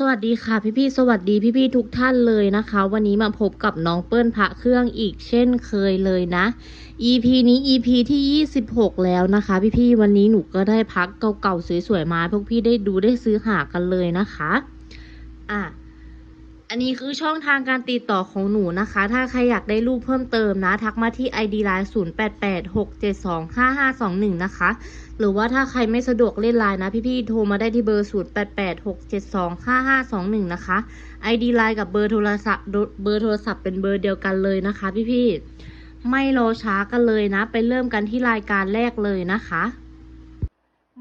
สวัสดีค่ะพี่พี่ๆสวัสดีพี่พี่ๆทุกท่านเลยนะคะ วันนี้มาพบกับน้องเปิ้ลพระเครื่องอีกเช่นเคยเลยนะ EP นี้ EP ที่ 26 แล้วนะคะ พี่พี่ๆวันนี้หนูก็ได้พักเก่าๆสวยๆมาพวกพี่ได้ดูได้ซื้อหากันเลยนะคะอะอันนี้คือช่องทางการติดต่อของหนูนะคะ ถ้าใครอยากได้รูปเพิ่มเติมนะ ทักมาที่ ID Line 0886725521 นะคะ หรือว่าถ้าใครไม่สะดวกเล่นไลน์นะพี่ๆโทรมาได้ที่เบอร์ 0886725521 นะคะ ID ไลน์กับเบอร์โทรศัพท์เบอร์โทรศัพท์เป็นเบอร์เดียวกันเลยนะคะพี่ๆไม่รอช้ากันเลยนะ ไปเริ่มกันที่รายการแรกเลยนะคะ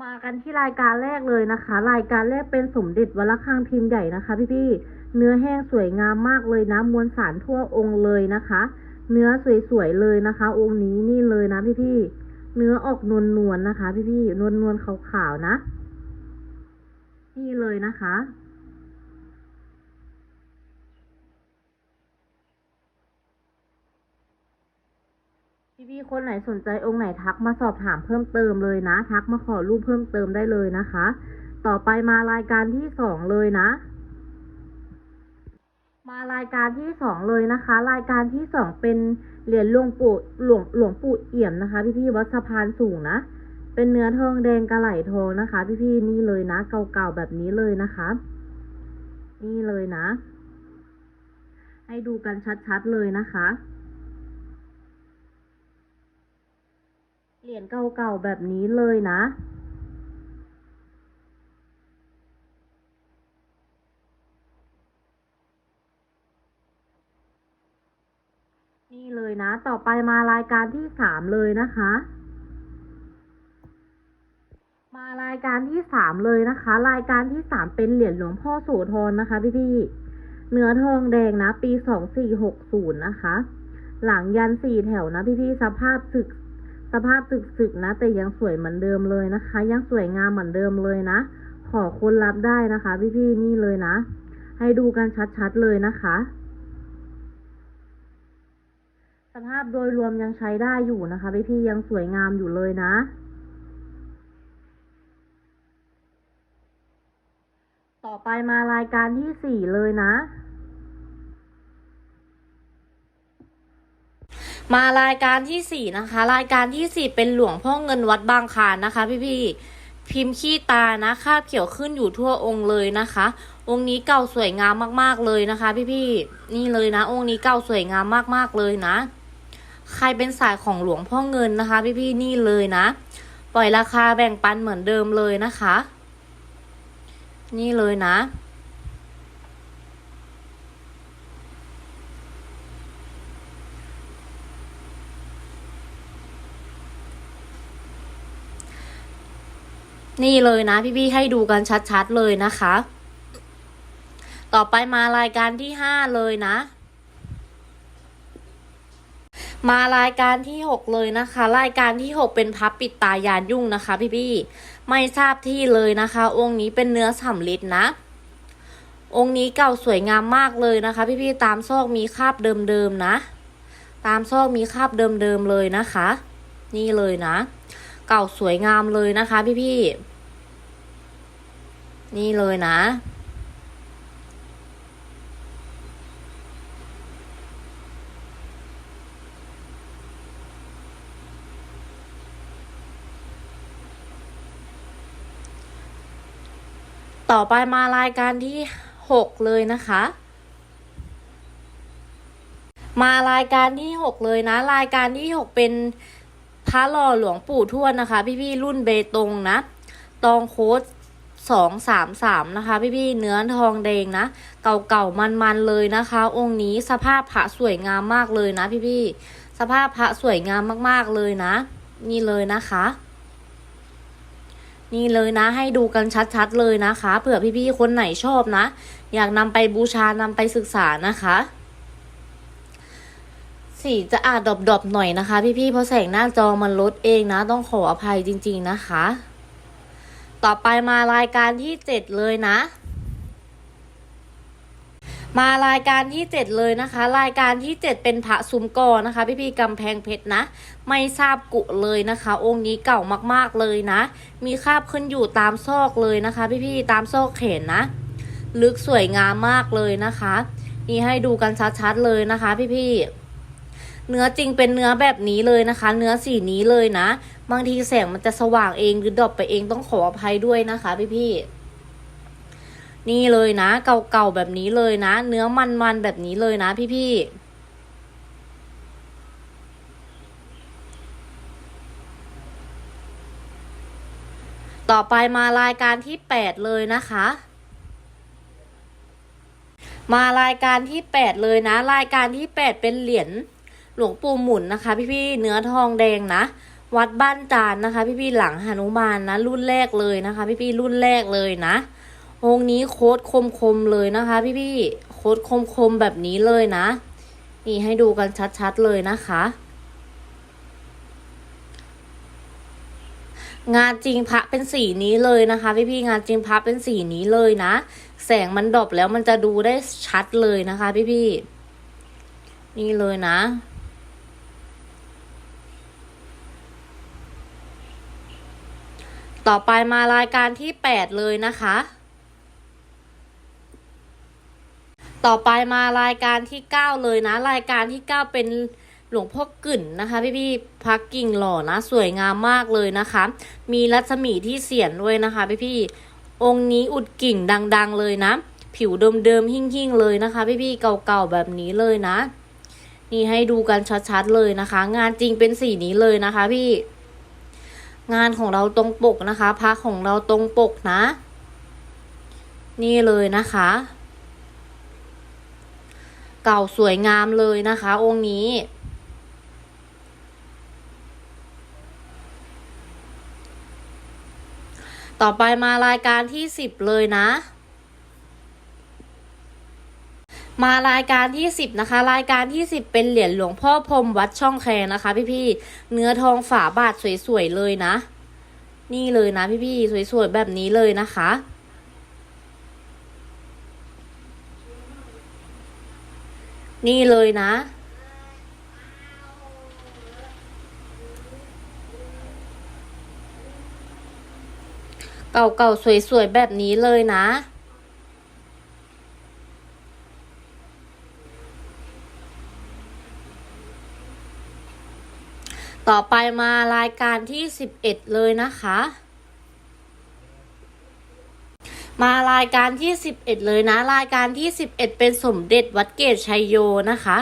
มากันที่รายการแรกเลยนะคะ รายการแรกเป็นสมเด็จวัดระฆังพิมพ์ใหญ่นะคะ พี่ๆเนื้อแห้งสวยงามมากเลยนะมวลสารทั่วองค์เลยนะคะ เนื้อสวยๆเลยนะคะ องค์นี้นี่เลยนะพี่ๆ เนื้อออกนวลนวลนะคะ พี่พี่นวลนวลๆขาวๆนะ นี่เลยนะคะ พี่พี่คนไหนสนใจองค์ไหนทักมาสอบถามเพิ่มเติมเลยนะ ทักมาขอรูปเพิ่มเติมได้เลยนะคะ ต่อไปมารายการที่สองเลยนะ มารายการที่สองเลยนะคะ รายการที่สองเป็นเหรียญหลวงปู่หลวงหลวงปู่เอี่ยมนะคะ พี่พี่วัดสะพานสูงนะ เป็นเนื้อทองแดงกระไหลทองนะคะ พี่พี่นี่เลยนะ เก่าๆแบบนี้เลยนะคะ นี่เลยนะ ให้ดูกันชัดๆเลยนะคะเหรียญเก่าๆแบบนี้เลยนะ นี่เลยนะ ต่อไปมารายการที่สามเลยนะคะ มารายการที่สามเลยนะคะ รายการที่สามเป็นเหรียญหลวงพ่อโสธรนะคะ พี่พี่ๆเนื้อทองแดงนะ ปีสองสี่หกศูนย์นะคะ หลังยันสี่แถวนะ พี่พี่ๆสภาพสึกสภาพสึกสึกๆนะ แต่ยังสวยเหมือนเดิมเลยนะคะ ยังสวยงามเหมือนเดิมเลยนะ ขอคนรับได้นะคะ พี่พี่ๆนี่เลยนะ ให้ดูกันชัดๆเลยนะคะ สภาพโดยรวมยังใช้ได้อยู่นะคะพี่พี่ยังสวยงามอยู่เลยนะ ต่อไปมารายการที่สี่เลยนะมารายการที่สี่นะคะ รายการที่สี่เป็นหลวงพ่อเงินวัดบางคานนะคะ พี่พี่พิมพ์ขี้ตานะคาบเขียวขึ้นอยู่ทั่วองค์เลยนะคะ องค์นี้เก่าสวยงามมากๆเลยนะคะ พี่พี่นี่เลยนะ องค์นี้เก่าสวยงามมากๆเลยนะ ใครเป็นสายของหลวงพ่อเงินนะคะพี่พี่ๆนี่เลยนะ ปล่อยราคาแบ่งปันเหมือนเดิมเลยนะคะ นี่เลยนะนี่เลยนะพี่ๆให้ดูกันชัดๆเลยนะคะ ต่อไปมารายการที่ห้าเลยนะ มารายการที่หกเลยนะคะ รายการที่หกเป็นพับปิดตายานยุ่งนะคะ พี่ๆไม่ทราบที่เลยนะคะ องค์นี้เป็นเนื้อสำลิดนะ องค์นี้เก่าสวยงามมากเลยนะคะ พี่ๆตามซอกมีคราบเดิมๆนะ ตามซอกมีคราบเดิมๆเลยนะคะ นี่เลยนะ เก่าสวยงามเลยนะคะ พี่ๆนี่เลยนะ ต่อไปมารายการที่หกเลยนะคะ มารายการที่หกเลยนะ รายการที่หกเป็นพระหล่อหลวงปู่ทวดนะคะ พี่ๆรุ่นเบตงนะ ตองโค้ดสองสามสามนะคะ พี่ๆเนื้อทองแดงนะ เก่าๆมันๆเลยนะคะ องค์นี้สภาพพระสวยงามมากเลยนะ พี่ๆสภาพพระสวยงามมากๆเลยนะ นี่เลยนะคะ นี่เลยนะให้ดูกันชัดๆเลยนะคะเผื่อพี่ๆคนไหนชอบนะ อยากนำไปบูชานำไปศึกษานะคะ สีจะอาจดอบๆหน่อยนะคะ พี่ๆเพราะแสงหน้าจอมันลดเองนะ ต้องขออภัยจริง ๆนะคะ ต่อไปมารายการที่เจ็ดเลยนะ มารายการที่เจ็ดเลยนะคะ รายการที่เจ็ดเป็นพระซุ้มกอนะคะ พี่พี่กำแพงเพชรนะ ไม่ทราบกุเลยนะคะ องค์นี้เก่ามากๆเลยนะ มีคราบขึ้นอยู่ตามซอกเลยนะคะ พี่พี่ตามซอกเขนนะ ลึกสวยงามมากเลยนะคะ นี่ให้ดูกันชัดๆเลยนะคะ พี่ๆเนื้อจริงเป็นเนื้อแบบนี้เลยนะคะ เนื้อสีนี้เลยนะ บางทีแสงมันจะสว่างเองหรือดรอปไปเองต้องขออภัยด้วยนะคะ พี่ๆ นี่เลยนะ เก่าๆแบบนี้เลยนะ เนื้อมันๆแบบนี้เลยนะพี่ๆต่อไปมารายการที่ 8 เลยนะคะ มารายการที่ 8 เลยนะ รายการที่ 8 เป็นเหรียญหลวงปู่หมุนนะคะ พี่ๆเนื้อทองแดงนะ วัดบ้านจานนะคะ พี่ๆหลังหนุมานนะ รุ่นแรกเลยนะคะ พี่ๆรุ่นแรกเลยนะ องค์นี้โค้ดคมๆเลยนะคะ พี่ๆโค้ดคมๆแบบนี้เลยนะ นี่ให้ดูกันชัดๆเลยนะคะ งานจริงพระเป็นสีนี้เลยนะคะ พี่พี่ๆงานจริงพระเป็นสีนี้เลยนะ แสงมันดรอปแล้วมันจะดูได้ชัดเลยนะคะ พี่พี่ๆนี่เลยนะต่อไปมารายการที่แปดเลยนะคะ ต่อไปมารายการที่เก้าเลยนะ รายการที่เก้าเป็นหลวงพ่อกึ่นนะคะพี่พี่พักกิ่งหล่อนะ สวยงามมากเลยนะคะ มีรัศมีที่เสียนด้วยนะคะพี่พี่องค์นี้อุดกิ่งดัง ๆ เลยนะ ผิวเดิมๆหิ่งๆเลยนะคะ พี่พี่เก่าๆแบบนี้เลยนะ นี่ให้ดูกันชัดๆเลยนะคะ งานจริงเป็นสีนี้เลยนะคะ พี่ งานของเราตรงปกนะคะพระของเราตรงปกนะ นี่เลยนะคะ เก่าสวยงามเลยนะคะ องค์นี้ ต่อไปมารายการที่สิบเลยนะ มารายการที่สิบนะคะ รายการที่สิบเป็นเหรียญหลวงพ่อพรมวัดช่องแคนะคะ พี่ๆเนื้อทองฝาบาทสวยๆเลยนะ นี่เลยนะพี่ๆสวยๆแบบนี้เลยนะคะ นี่เลยนะ เก่าๆ สวยๆ แบบนี้เลยนะ ต่อไปมารายการที่สิบเอ็ดเลยนะคะ มารายการที่สิบเอ็ดเลยนะ รายการที่สิบเอ็ดเป็นสมเด็จวัดเกตชัยโยนะคะ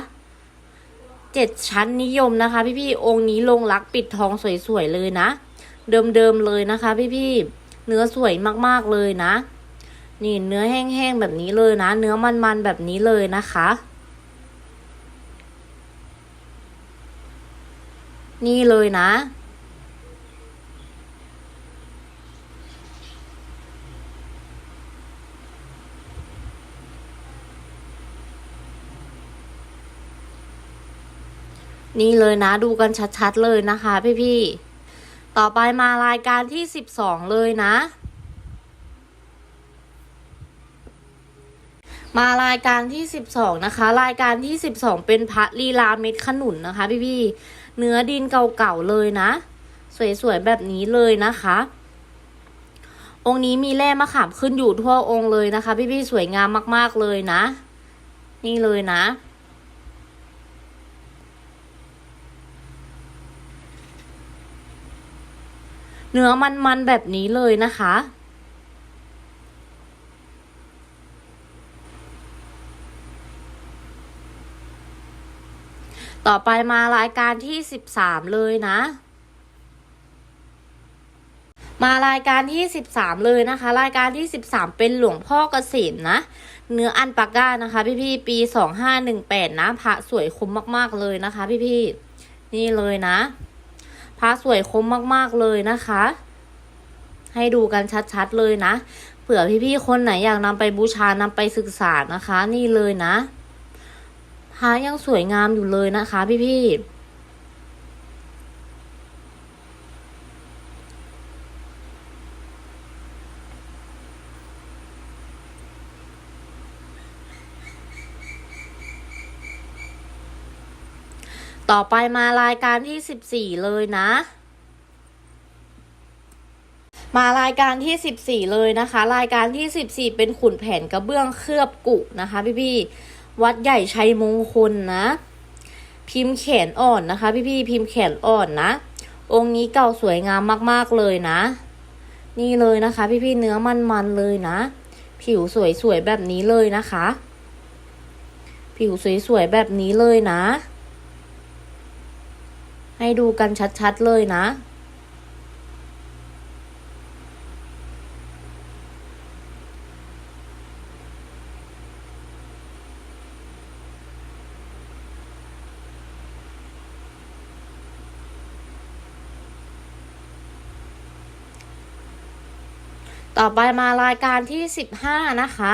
เจ็ดชั้นนิยมนะคะ พี่ๆองค์นี้ลงรักปิดทองสวยๆเลยนะ เดิมๆเลยนะคะ พี่ๆเนื้อสวยมากๆเลยนะ นี่เนื้อแห้งๆแบบนี้เลยนะ เนื้อมันๆแบบนี้เลยนะคะ นี่เลยนะ นี่เลยนะดูกันชัดๆเลยนะคะ พี่ๆต่อไปมารายการที่สิบสองเลยนะ มารายการที่สิบสองนะคะ รายการที่สิบสองเป็นพระลีลาเม็ดขนุนนะคะ พี่ๆเนื้อดินเก่าๆเลยนะ สวยๆแบบนี้เลยนะคะองค์นี้มีแร่มะขามขึ้นอยู่ทั่วองค์เลยนะคะ พี่ๆสวยงามมากๆเลยนะ นี่เลยนะ เนื้อมันๆแบบนี้เลยนะคะ ต่อไปมารายการที่สิบสามเลยนะมารายการที่สิบสามเลยนะคะ รายการที่สิบสามเป็นหลวงพ่อเกษมนะ เนื้ออันปาก้านะคะ พี่ๆปีสองห้าหนึ่งแปดนะพระสวยคมมาก ๆ เลยนะคะ พี่ๆนี่เลยนะ พระสวยคมมากๆเลยนะคะ ให้ดูกันชัดๆเลยนะ เผื่อพี่ๆคนไหนอยากนำไปบูชานำไปศึกษานะคะ นี่เลยนะพระยังสวยงามอยู่เลยนะคะ พี่ๆ ต่อไปมารายการที่สิบสี่เลยนะ มารายการที่สิบสี่เลยนะคะ รายการที่สิบสี่เป็นขุนแผนกระเบื้องเคลือบกุนะคะ พี่พี่ๆวัดใหญ่ชัยมงคลนะ พิมพ์แขนอ่อนนะคะ พี่พี่ๆพิมพ์แขนอ่อนนะ องค์นี้เก่าสวยงามมากๆเลยนะ นี่เลยนะคะ พี่พี่ๆเนื้อมันๆเลยนะ ผิวสวยๆแบบนี้เลยนะคะ ผิวสวยๆแบบนี้เลยนะ ให้ดูกันชัดๆเลยนะ ต่อไปมารายการที่สิบห้านะคะ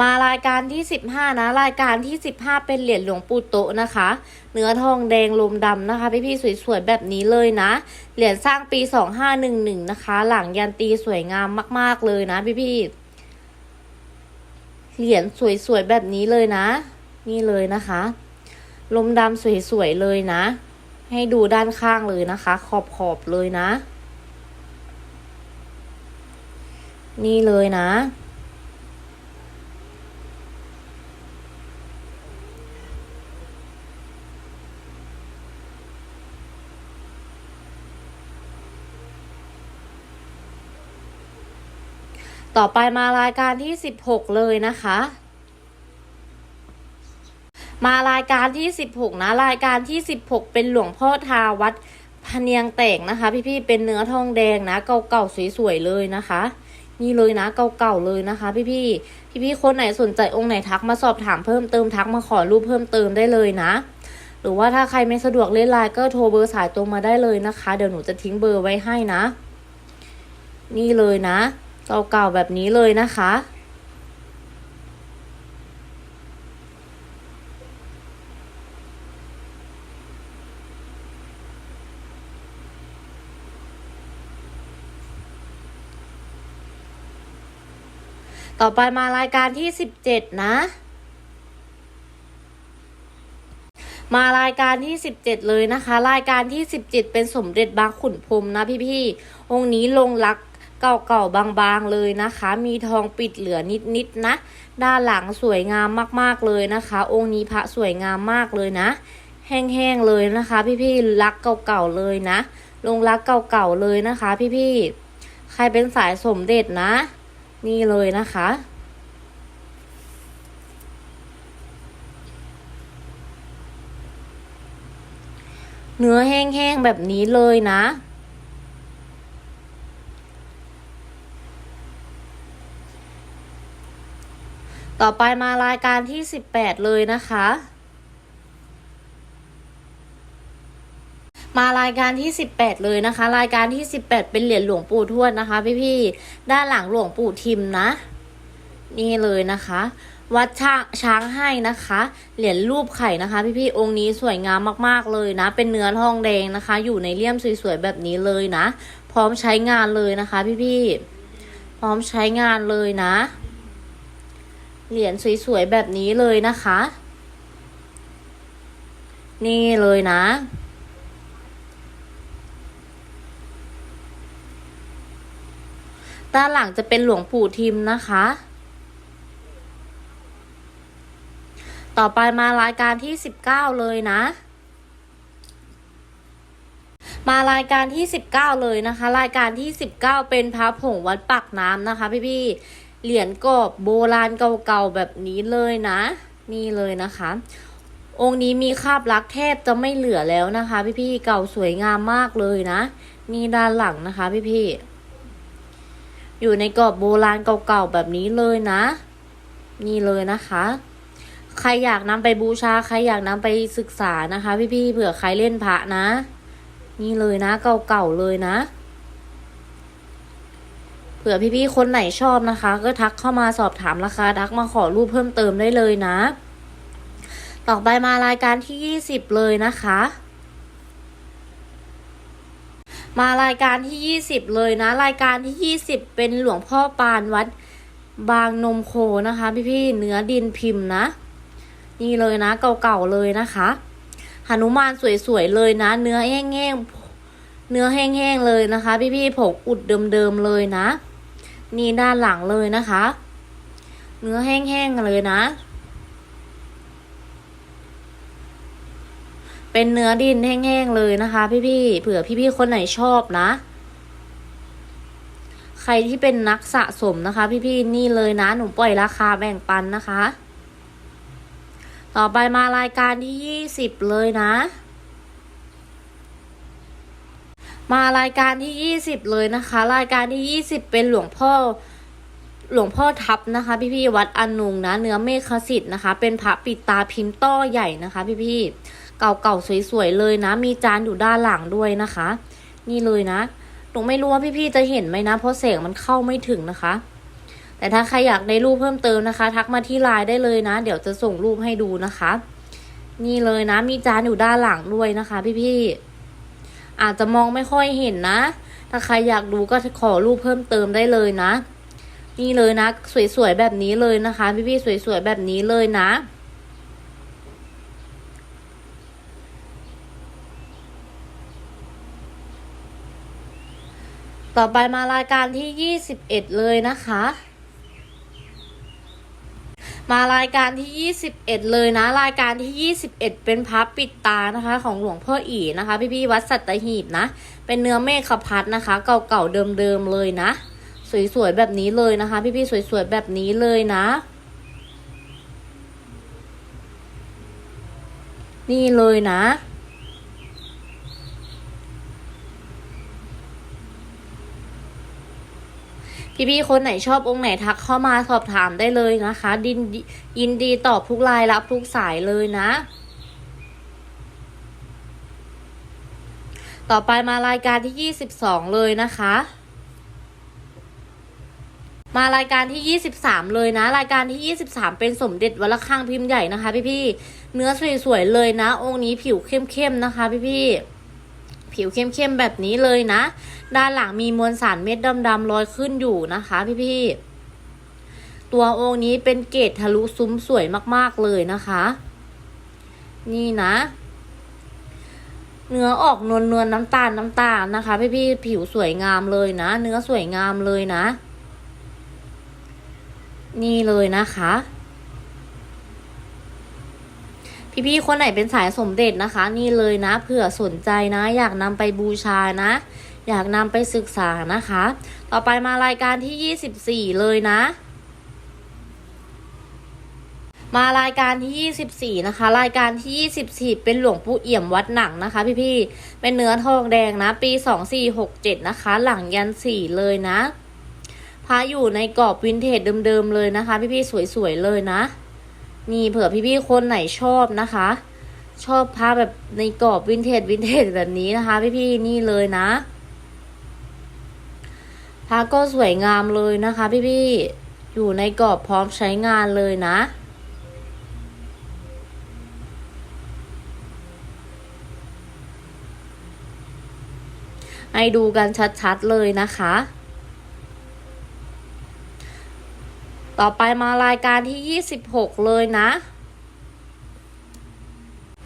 มารายการที่สิบห้านะ รายการที่สิบห้าเป็นเหรียญหลวงปู่โตนะคะ เนื้อทองแดงลมดำนะคะ พี่ๆสวยๆ แบบนี้เลยนะ เหรียญสร้างปีสองห้าหนึ่งหนึ่งนะคะ หลังยันตีสวยงามมากๆเลยนะ พี่ๆเหรียญสวยๆ แบบนี้เลยนะ นี่เลยนะคะ ลมดำสวยๆ เลยนะ ให้ดูด้านข้างเลยนะคะ ขอบๆ เลยนะ นี่เลยนะ ต่อไปมารายการที่สิบหกเลยนะคะ มารายการที่สิบหกนะ รายการที่สิบหกเป็นหลวงพ่อทาวัดพเนียงแตกนะคะ พี่ๆเป็นเนื้อทองแดงนะ เก่าๆสวยๆเลยนะคะนี่เลยนะเก่าๆเลยนะคะ พี่ๆพี่ๆคนไหนสนใจองค์ไหนทักมาสอบถามเพิ่มเติมทักมาขอรูปเพิ่มเติมได้เลยนะ หรือว่าถ้าใครไม่สะดวกเล่นไลน์ก็โทรเบอร์สายตรงมาได้เลยนะคะ เดี๋ยวหนูจะทิ้งเบอร์ไว้ให้นะ นี่เลยนะ เก่าๆแบบนี้เลยนะคะ ต่อไปมารายการที่สิบเจ็ดนะมารายการที่สิบเจ็ดเลยนะคะ รายการที่สิบเจ็ดเป็นสมเด็จบางขุนพรมนะพี่ๆองค์นี้ลงรัก เก่าๆบางๆเลยนะคะ มีทองปิดเหลือนิดๆนะ ด้านหลังสวยงามมากๆเลยนะคะ องค์นี้พระสวยงามมากเลยนะ แห้งๆเลยนะคะ พี่ๆรักเก่าๆเลยนะ ลงรักเก่าๆเลยนะคะ พี่ๆใครเป็นสายสมเด็จนะ นี่เลยนะคะเนื้อแห้งๆแบบนี้เลยนะ ต่อไปมารายการที่สิบแปดเลยนะคะมารายการที่สิบแปดเลยนะคะ รายการที่สิบแปดเป็นเหรียญหลวงปู่ทวดนะคะ พี่ๆด้านหลังหลวงปู่ทิมนะ นี่เลยนะคะ วัดช้างช้างให้นะคะ เหรียญรูปไข่นะคะ พี่ๆองค์นี้สวยงามมากๆเลยนะ เป็นเนื้อทองแดงนะคะ อยู่ในเลี่ยมสวยๆแบบนี้เลยนะ พร้อมใช้งานเลยนะคะ พี่ๆพร้อมใช้งานเลยนะ เหรียญสวยๆแบบนี้เลยนะคะ นี่เลยนะ ด้านหลังจะเป็นหลวงปู่ทิมนะคะ ต่อไปมารายการที่สิบเก้าเลยนะมารายการที่สิบเก้าเลยนะคะ รายการที่สิบเก้าเป็นพระผงวัดปักน้ำนะคะ พี่ๆ เหรียญกอบโบราณเก่าๆแบบนี้เลยนะ นี่เลยนะคะ องค์นี้มีคาบลักษณ์แทบจะไม่เหลือแล้วนะคะ พี่ๆเก่าสวยงามมากเลยนะ นี่ด้านหลังนะคะ พี่ๆอยู่ในกรอบโบราณเก่าๆแบบนี้เลยนะ นี่เลยนะคะใครอยากนำไปบูชา ใครอยากนำไปศึกษานะคะ พี่ๆเผื่อใครเล่นพระนะ นี่เลยนะ เก่าๆเลยนะ เผื่อพี่ๆคนไหนชอบนะคะ ก็ทักเข้ามาสอบถามราคาทักมาขอรูปเพิ่มเติมได้เลยนะ ต่อไปมารายการที่ยี่สิบเลยนะคะ มารายการที่ยี่สิบเลยนะ รายการที่ยี่สิบเป็นหลวงพ่อปานวัดบางนมโคนะคะ พี่ๆเนื้อดินพิมพ์นะ นี่เลยนะ เก่าๆเลยนะคะหนุมานสวยๆเลยนะ เนื้อแห้งๆเนื้อแห้งๆเลยนะคะ พี่ๆผงอุดเดิมๆเลยนะ นี่ด้านหลังเลยนะคะ เนื้อแห้งๆเลยนะ เป็นเนื้อดินแห้งๆเลยนะคะ พี่ๆเผื่อพี่ๆคนไหนชอบนะ ใครที่เป็นนักสะสมนะคะ พี่ๆนี่เลยนะ หนูปล่อยราคาแบ่งปันนะคะ ต่อไปมารายการที่ยี่สิบเลยนะ มารายการที่ยี่สิบเลยนะคะ รายการที่ยี่สิบเป็นหลวงพ่อหลวงพ่อทับนะคะ พี่ๆวัดอนุงนะเนื้อเมฆสิทธิ์นะคะ เป็นพระปิดตาพิมพ์ต้อใหญ่นะคะ พี่ๆเก่าๆสวยๆเลยนะ มีจานอยู่ด้านหลังด้วยนะคะ นี่เลยนะหนูไม่รู้ว่าพี่ๆจะเห็นไหมนะ เพราะแสงมันเข้าไม่ถึงนะคะ แต่ถ้าใครอยากได้รูปเพิ่มเติมนะคะ ทักมาที่ไลน์ได้เลยนะ เดี๋ยวจะส่งรูปให้ดูนะคะ นี่เลยนะ มีจานอยู่ด้านหลังด้วยนะคะ พี่ๆ อาจจะมองไม่ค่อยเห็นนะ ถ้าใครอยากดูก็ขอรูปเพิ่มเติมได้เลยนะ นี่เลยนะ สวยๆแบบนี้เลยนะคะ พี่ๆสวยๆแบบนี้เลยนะต่อไปมารายการที่ยี่สิบเอ็ดเลยนะคะ มารายการที่ยี่สิบเอ็ดเลยนะ รายการที่ยี่สิบเอ็ดเป็นพับปิดตานะคะ ของหลวงพ่ออีนะคะพี่พี่ๆวัดสัตหีบนะ เป็นเนื้อเมฆพัดนะคะ เก่าๆเดิมๆเลยนะ สวยๆแบบนี้เลยนะคะ พี่พี่ๆสวยๆแบบนี้เลยนะ นี่เลยนะ พี่ๆคนไหนชอบองค์ไหนทักเข้ามาสอบถามได้เลยนะคะ ดินยินดีตอบทุกไลน์รับทุกสายเลยนะ ต่อไปมารายการที่ 22 เลยนะคะมารายการที่ 23 เลยนะ รายการที่ 23 เป็นสมเด็จวัดระฆังพิมพ์ใหญ่นะคะ พี่ๆเนื้อสวยๆเลยนะ องค์นี้ผิวเข้มๆนะคะ พี่ๆ ผิวเข้มๆแบบนี้เลยนะ ด้านหลังมีมวลสารเม็ดดำๆลอยขึ้นอยู่นะคะพี่ๆ ตัวองค์นี้เป็นเกตทะลุซุ้มสวยมากๆเลยนะคะ นี่นะเนื้อออกนวลนวลน้ำตาลน้ำตาลนะคะ พี่ๆผิวสวยงามเลยนะ เนื้อสวยงามเลยนะ นี่เลยนะคะ พี่ๆคนไหนเป็นสายสมเด็จนะคะ นี่เลยนะเผื่อสนใจนะ อยากนำไปบูชานะ อยากนำไปศึกษานะคะ ต่อไปมารายการที่ 24 เลยนะ มารายการที่ 24 นะคะ รายการที่ 24 เป็นหลวงปู่เอี่ยมวัดหนังนะคะ พี่ๆเป็นเนื้อทองแดงนะ ปี 2467 นะคะ หลังยันสี่เลยนะพระอยู่ในกรอบวินเทจเดิมๆเลยนะคะ พี่ๆสวยๆเลยนะ นี่เผื่อพี่ๆคนไหนชอบนะคะ ชอบพระแบบในกรอบวินเทจวินเทจแบบนี้นะคะ พี่ๆนี่เลยนะพระก็สวยงามเลยนะคะ พี่ๆอยู่ในกรอบพร้อมใช้งานเลยนะ ให้ดูกันชัดๆเลยนะคะ ต่อไปมารายการที่ 26 เลยนะ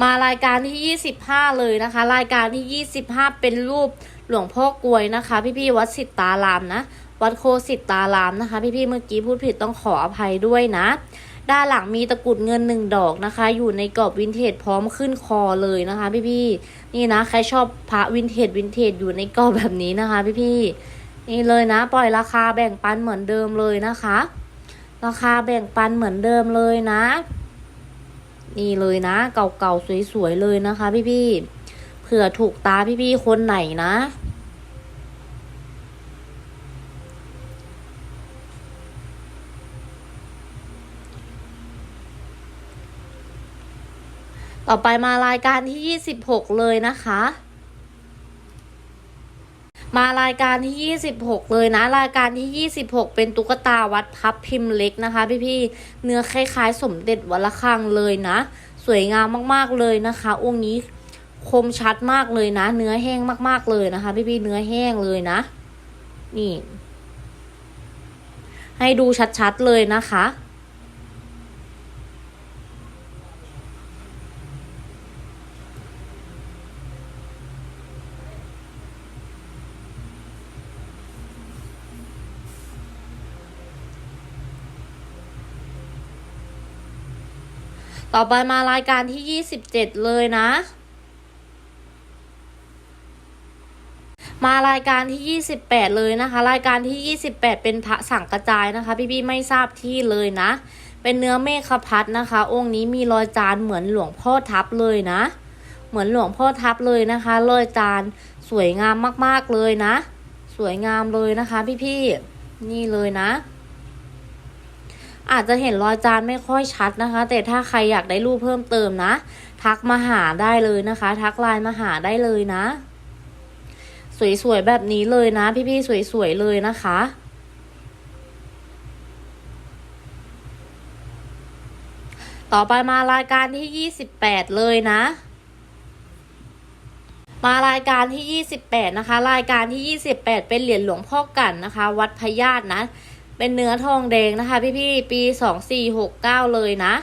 มารายการที่ 25 เลยนะคะ รายการที่ 25 เป็นรูปหลวงพ่อกลวยนะคะ พี่ๆวัดสิตตารามนะ วัดโคสิตตารามนะคะ พี่ๆเมื่อกี้พูดผิดต้องขออภัยด้วยนะ ด้านหลังมีตะกรุดเงินหนึ่งดอกนะคะ อยู่ในกรอบวินเทจพร้อมขึ้นคอเลยนะคะ พี่ๆนี่นะใครชอบพระวินเทจวินเทจอยู่ในกรอบแบบนี้นะคะ พี่ๆนี่เลยนะ ปล่อยราคาแบ่งปันเหมือนเดิมเลยนะคะ ราคาแบ่งปันเหมือนเดิมเลยนะ นี่เลยนะ เก่าๆสวยๆเลยนะคะ พี่ๆเผื่อถูกตาพี่ๆคนไหนนะ ต่อไปมารายการที่ 26 เลยนะคะ มารายการที่ 26 เลยนะ รายการที่ 26 เป็นตุ๊กตาวัดพับพิมพ์เล็กนะคะ พี่ๆเนื้อคล้ายๆ สมเด็จวัดระฆังเลยนะ สวยงามมากๆเลยนะคะองค์นี้คมชัดมากเลยนะ เนื้อแห้งมากๆเลยนะคะ พี่ๆเนื้อแห้งเลยนะ นี่ ให้ดูชัดๆเลยนะคะ ต่อไปมารายการที่ยี่สิบเจ็ดเลยนะ มารายการที่ 28 เลยนะคะ รายการที่ 28 เป็นพระสังกระจายนะคะ พี่ๆไม่ทราบที่เลยนะ เป็นเนื้อเมฆพัดนะคะ องค์นี้มีรอยจานเหมือนหลวงพ่อทับเลยนะ เหมือนหลวงพ่อทับเลยนะคะ รอยจานสวยงามมากๆเลยนะ สวยงามเลยนะคะ พี่ๆนี่เลยนะ อาจจะเห็นรอยจานไม่ค่อยชัดนะคะ แต่ถ้าใครอยากได้รูปเพิ่มเติมนะ ทักมาหาได้เลยนะคะ ทักไลน์มาหาได้เลยนะ สวยๆแบบนี้เลยนะ พี่ๆสวยๆเลยนะคะต่อไปมารายการที่ 28 เลยนะ มารายการที่ 28 นะคะ รายการที่ 28 เป็นเหรียญหลวงพ่อกันนะคะ วัดพญาตนะ เป็นเนื้อทองแดงนะคะพี่ๆปี2469เก้าเลยนะ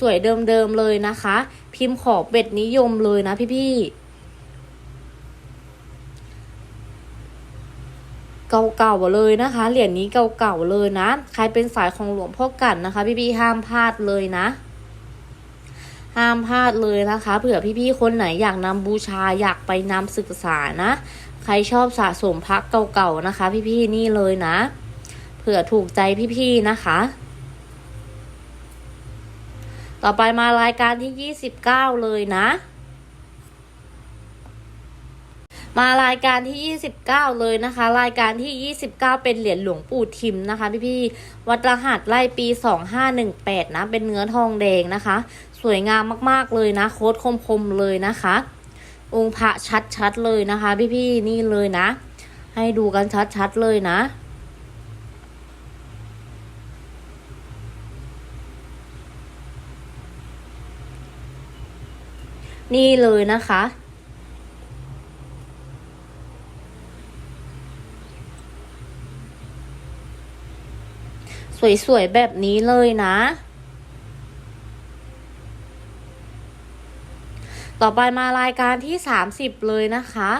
สวยๆเดิมๆเลยนะคะ พิมพ์ขอบเป็ดนิยมเลยนะพี่ๆเก่าๆเลยนะคะ เหรียญนี้เก่าๆเลยนะ ใครเป็นสายของหลวงพ่อกันนะคะ พี่ๆห้ามพลาดเลยนะ ห้ามพลาดเลยนะคะ เผื่อพี่ๆคนไหนอยากนำบูชาอยากไปนำศึกษานะ ใครชอบสะสมพระเก่าๆนะคะ พี่ๆนี่เลยนะ เผื่อถูกใจพี่ๆนะคะ ต่อไปมารายการที่29เลยนะ มารายการที่29เลยนะคะ รายการที่29เป็นเหรียญหลวงปู่ทิมนะคะ พี่ๆวัดรหัสไล่ปี2518นะ เป็นเนื้อทองแดงนะคะ สวยงามมากๆเลยนะ โค้ดคมๆเลยนะคะ องค์พระชัดๆเลยนะคะ พี่ๆนี่เลยนะให้ดูกันชัดๆเลยนะ นี่เลยนะคะ สวยๆ แบบนี้เลยนะ ต่อไปมารายการที่30เลยนะคะ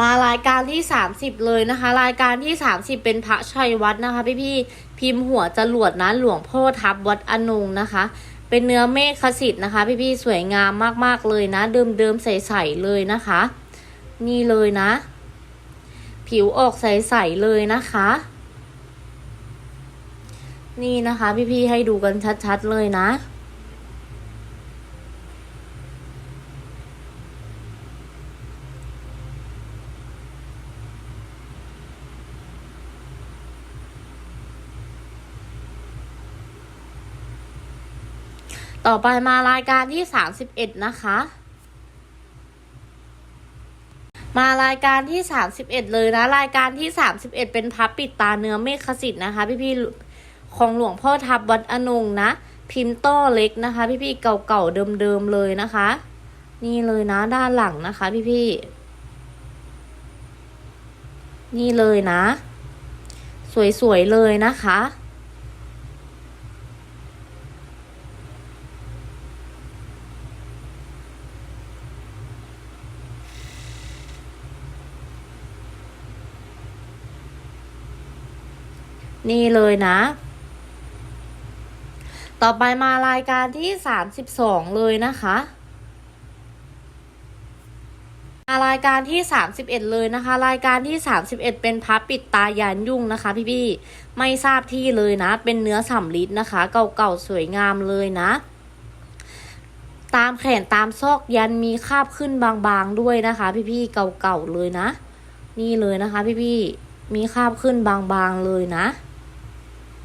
มารายการที่30เลยนะคะ รายการที่30เป็นพระชัยวัดนะคะ พี่ๆพิมพ์หัวจรวดนะหลวงพ่อทับวัดอนงนะคะ เป็นเนื้อเมฆขสิทธิ์นะคะ พี่ๆสวยงามมากๆเลยนะ เดิมๆใสๆเลยนะคะ นี่เลยนะ ผิวออกใสๆเลยนะคะ นี่นะคะ พี่ๆให้ดูกันชัดๆเลยนะ ต่อไปมารายการที่31นะคะ มารายการที่31เลยนะ รายการที่31เป็นพับปิดตาเนื้อเมฆขสิทธิ์นะคะ พี่ๆของหลวงพ่อทับวัดอนงนะ พิมพ์ต้อเล็กนะคะ พี่ๆเก่าๆเดิมๆเลยนะคะ นี่เลยนะด้านหลังนะคะ พี่ๆนี่เลยนะ สวยๆเลยนะคะ นี่เลยนะ ต่อไปมารายการที่32เลยนะคะมารายการที่ 31 เลยนะคะ รายการที่ 31 เป็นพับปิดตายานยุ่งนะคะ พี่ๆไม่ทราบที่เลยนะ เป็นเนื้อสำลิดนะคะ เก่าๆสวยงามเลยนะ ตามแขนตามซอกยันมีคาบขึ้นบางๆด้วยนะคะ พี่ๆเก่าๆเลยนะ นี่เลยนะคะ พี่ๆมีคาบขึ้นบางๆเลยนะ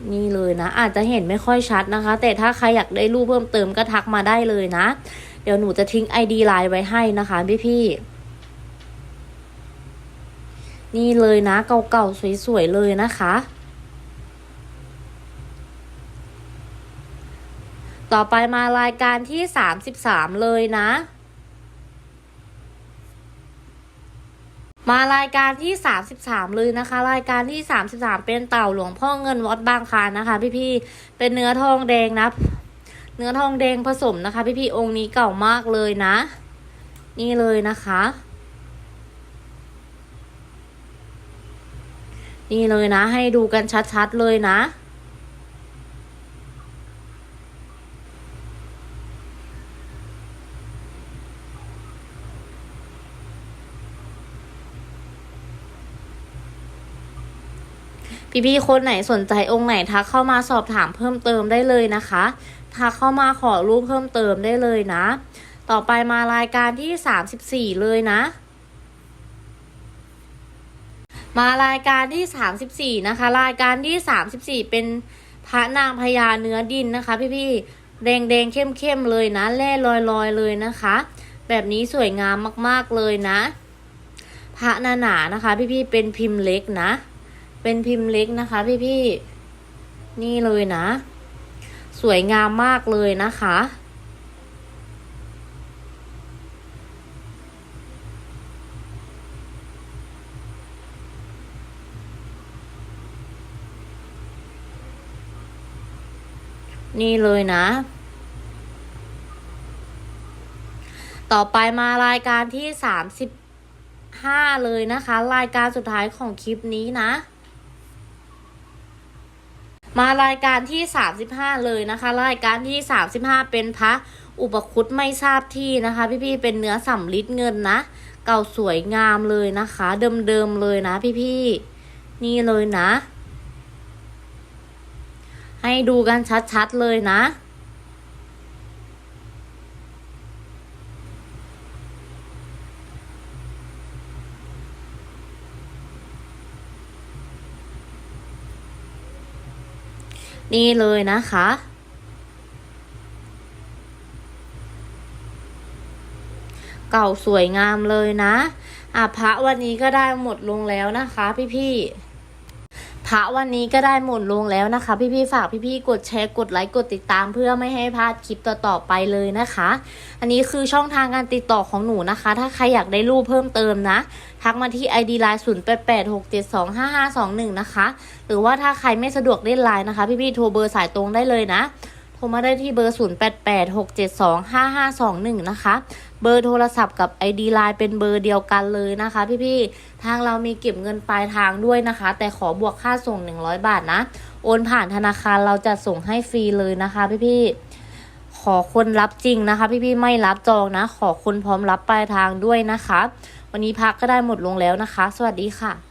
นี่เลยนะ อาจจะเห็นไม่ค่อยชัดนะคะ แต่ถ้าใครอยากได้รูปเพิ่มเติมก็ทักมาได้เลยนะ เดี๋ยวหนูจะทิ้ง ID ไลน์ไว้ให้นะคะพี่ๆนี่เลยนะเก่าๆสวยๆเลยนะคะ ต่อไปมารายการที่ 33 เลยนะ มารายการที่ 33 เลยนะคะ รายการที่ 33 เป็นเต่าหลวงพ่อเงินวัดบางคลานนะคะ พี่ๆเป็นเนื้อทองแดงนะ เนื้อทองแดงผสมนะคะ พี่ๆองค์นี้เก่ามากเลยนะ นี่เลยนะคะ นี่เลยนะ ให้ดูกันชัดๆเลยนะ พี่ๆคนไหนสนใจองค์ไหนทักเข้ามาสอบถามเพิ่มเติมได้เลยนะคะ ทักเข้ามาขอรูปเพิ่มเติมได้เลยนะ ต่อไปมารายการที่สามสิบสี่เลยนะ มารายการที่สามสิบสี่นะคะ รายการที่สามสิบสี่เป็นพระนางพญาเนื้อดินนะคะ พี่ๆแดงแดงเข้มเข้มๆเลยนะแร่ลอยลอยๆเลยนะคะ แบบนี้สวยงามมากๆเลยนะ พระนาหนาๆนะคะ พี่ๆเป็นพิมพ์เล็กนะ เป็นพิมพ์เล็กนะคะ พี่ๆ นี่เลยนะ สวยงามมากเลยนะคะ นี่เลยนะต่อไปมารายการที่สามสิบห้าเลยนะคะ รายการสุดท้ายของคลิปนี้นะ มารายการที่สามสิบห้าเลยนะคะ รายการที่สามสิบห้าเป็นพระอุปคุตไม่ทราบที่นะคะ พี่ๆเป็นเนื้อสำลิดเงินนะ เก่าสวยงามเลยนะคะ เดิมๆเลยนะ พี่ๆนี่เลยนะ ให้ดูกันชัดๆเลยนะ นี่เลยนะคะ เก่าสวยงามเลยนะอะพระวันนี้ก็ได้หมดลงแล้วนะคะพี่ๆ พระวันนี้ก็ได้หมดลงแล้วนะคะ พี่ๆฝากพี่ๆกดแชร์กดไลค์กดติดตามเพื่อไม่ให้พลาดคลิปต่อๆไปเลยนะคะ อันนี้คือช่องทางการติดต่อของหนูนะคะ ถ้าใครอยากได้รูปเพิ่มเติมนะ ทักมาที่ ID line 0 8 8 6 7 2 5 5 2 1 นะคะ หรือว่าถ้าใครไม่สะดวกเล่นไลน์นะคะ พี่ๆโทรเบอร์สายตรงได้เลยนะโทรมาได้ที่เบอร์ 0 8 8 6 7 2 5 5 2 1 นะคะ เบอร์โทรศัพท์กับ ID line เป็นเบอร์เดียวกันเลยนะคะ พี่ๆ ทางเรามีเก็บเงินปลายทางด้วยนะคะ แต่ขอบวกค่าส่ง 100 บาทนะ โอนผ่านธนาคารเราจะส่งให้ฟรีเลยนะคะ พี่ๆขอคนรับจริงนะคะ พี่ๆไม่รับจองนะ ขอคนพร้อมรับปลายทางด้วยนะคะ วันนี้พักก็ได้หมดลงแล้วนะคะ สวัสดีค่ะ